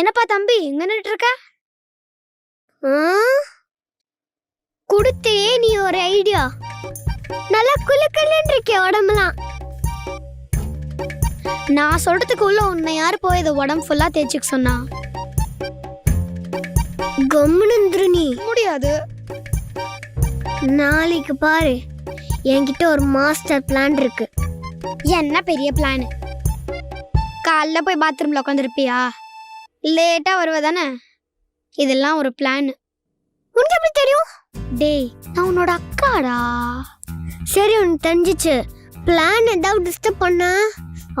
என்னப்பா தம்பி எங்க நின்னுட்டு இருக்க? கொடுத்தே நீ ஒரு ஐடியா நல்லா குலுக்கலன்னு இருக்கே உடம்புலாம். நான் சொல்றதுக்குள்ள உன்னை யாரு போய் இதை உடம்பு ஃபுல்லா தேய்ச்சிக்க சொன்னா? கம்முன்னு நீ. முடியாது. நாளைக்கு பாரு. என்கிட்ட ஒரு மாஸ்டர் பிளான் இருக்கு. என்ன பெரிய பிளான் காலைல போய் பாத்ரூம்ல உட்காந்துருப்பியா லேட்டா வருவ தானே இதெல்லாம் ஒரு பிளான் உனக்கு எப்படி தெரியும்? டேய் நான் உன்னோட அக்காடா. சரி உனக்கு தெரிஞ்சிச்சு. பிளான் ஏதாவது டிஸ்டர்ப் பண்ண.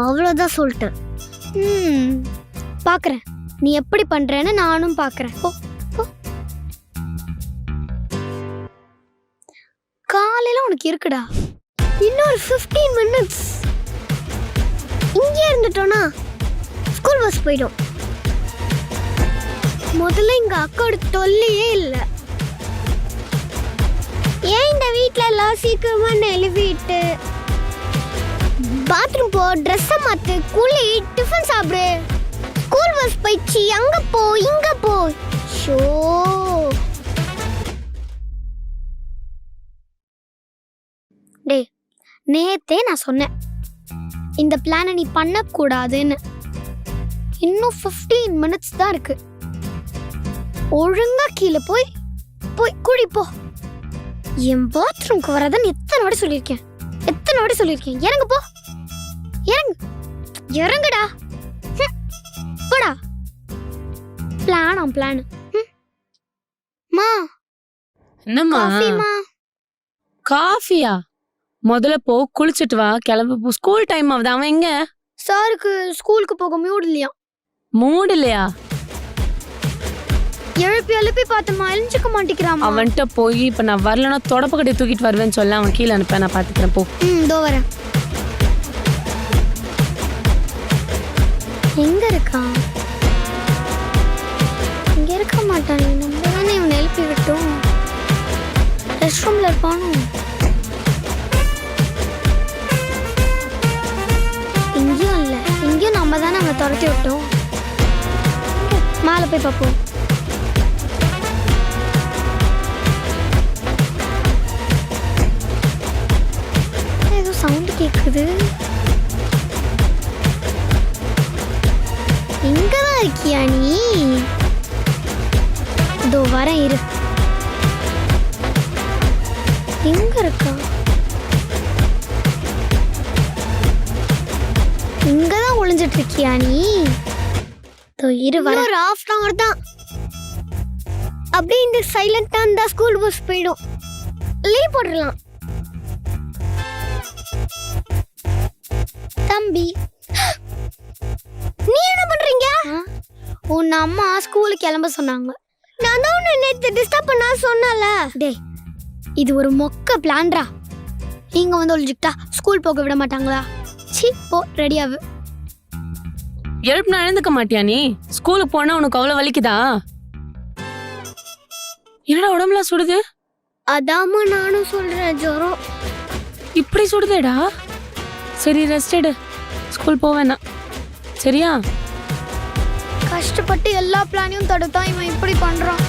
அவ்வளோதான் சொல்லிட்டேன். ம் பார்க்குறேன் நீ எப்படி பண்ணுறேன்னு நானும் பார்க்குறேன் ஓ காலையில் உனக்கு இருக்குடா. இன்னொரு 15 மினிட்ஸ் இங்கே இருந்துட்டோன்னா ஸ்கூல் பஸ் போயிடும். முதல்ல எங்க அக்காவோட தொல்லையே இல்லை. ஏன் இந்த வீட்டில் எல்லாம் சீக்கிரமா எழுப்பிட்டு? பாத்ரூம் போ ட்ரெஸ்ஸை மாத்து குளி டிஃபன் சாப்பிடு. ஸ்கூல் பஸ் போயிடுச்சு அங்க போ இங்க போ. ஷோ. டேய் நேத்தே நான் சொன்னேன். இந்த பிளானை நீ பண்ணக்கூடாதுன்னு. இன்னும் 15 மினிட்ஸ் தான் இருக்குது ஒழுங்கா கீழே போய் போய் குடி போ என் பாத்ரூம்க்கு வரதான் எத்தனை வாட்டி சொல்லியிருக்கேன்? எத்தனை வாட்டி சொல்லியிருக்கேன்? இறங்கு போ. இறங்கு. இறங்குடா. போடா. பிளான் பிளான் மா. என்னம்மா? காஃபியா? முதல்ல போ குளிச்சிட்டு வா கிளம்பு போ. ஸ்கூல் டைம் ஆகுது அவன் எங்க? சாருக்கு ஸ்கூலுக்கு போக மியூட் இல்லையா மூடு இல்லையா எழுப்பி எழுப்பி பார்த்தமா எழுஞ்சிக்க மாட்டேங்கிறாமா அவன்கிட்ட போய் இப்ப நான் வரலன்னா தொடப்ப கட்டி தூக்கிட்டு வருவேன்னு சொல்ல அவன் கீழே அனுப்ப நான் பாத்துக்கிறேன் போ. ம் இதோ வரேன். எங்க இருக்கான்? இங்க இருக்க மாட்டானே நம்ம தானே இவனை எழுப்பி விட்டோம். ரெஸ்ட் ரூம்ல இருப்பானோ? இங்கேயும் இல்ல இங்கேயும் நம்ம தானே அவனை துரத்தி விட்டோம். மேலே போய் பார்ப்போம். கேட்குது சவுண்ட் கேக்குது இருக்கியா நீ இதோ வரேன் இரு எங்க இருக்கா இங்கதான் ஒளிஞ்சிட்டு இருக்கியா நீ இதோ இரு வர ஒரு ஹாஃப் அன் அவர் தான் அப்படியே இந்த சைலண்டா இருந்தா ஸ்கூல் பஸ் போயிடும். லீவ் போட்டுடலாம். தம்பி. நீ என்ன பண்றீங்க? உன் அம்மா ஸ்கூலுக்கு கிளம்ப சொன்னாங்க. நான் தான் உன்னை நேத்து டிஸ்டர்ப் பண்ணா சொன்னல டேய் இது ஒரு மொக்க பிளான்ரா நீங்க வந்து ஒழிஞ்சுக்கிட்டா ஸ்கூல் போக விட மாட்டாங்களா? சி போ ரெடியாவு எழுப்புனா எழுந்துக்க மாட்டியா நீ? ஸ்கூலுக்கு போனா உனக்கு அவ்வளவு வலிக்குதா? என்னடா உடம்புல சுடுது? அதாம்மா நானும் சொல்றேன் ஜுரம். இப்படி சுடுதேடா? சரி ரெஸ்ட் எடு. ஸ்கூல் போவேண்ணா சரியா? கஷ்டப்பட்டு எல்லா பிளானையும் தடுத்தான் இவன் இப்படி பண்ணுறான்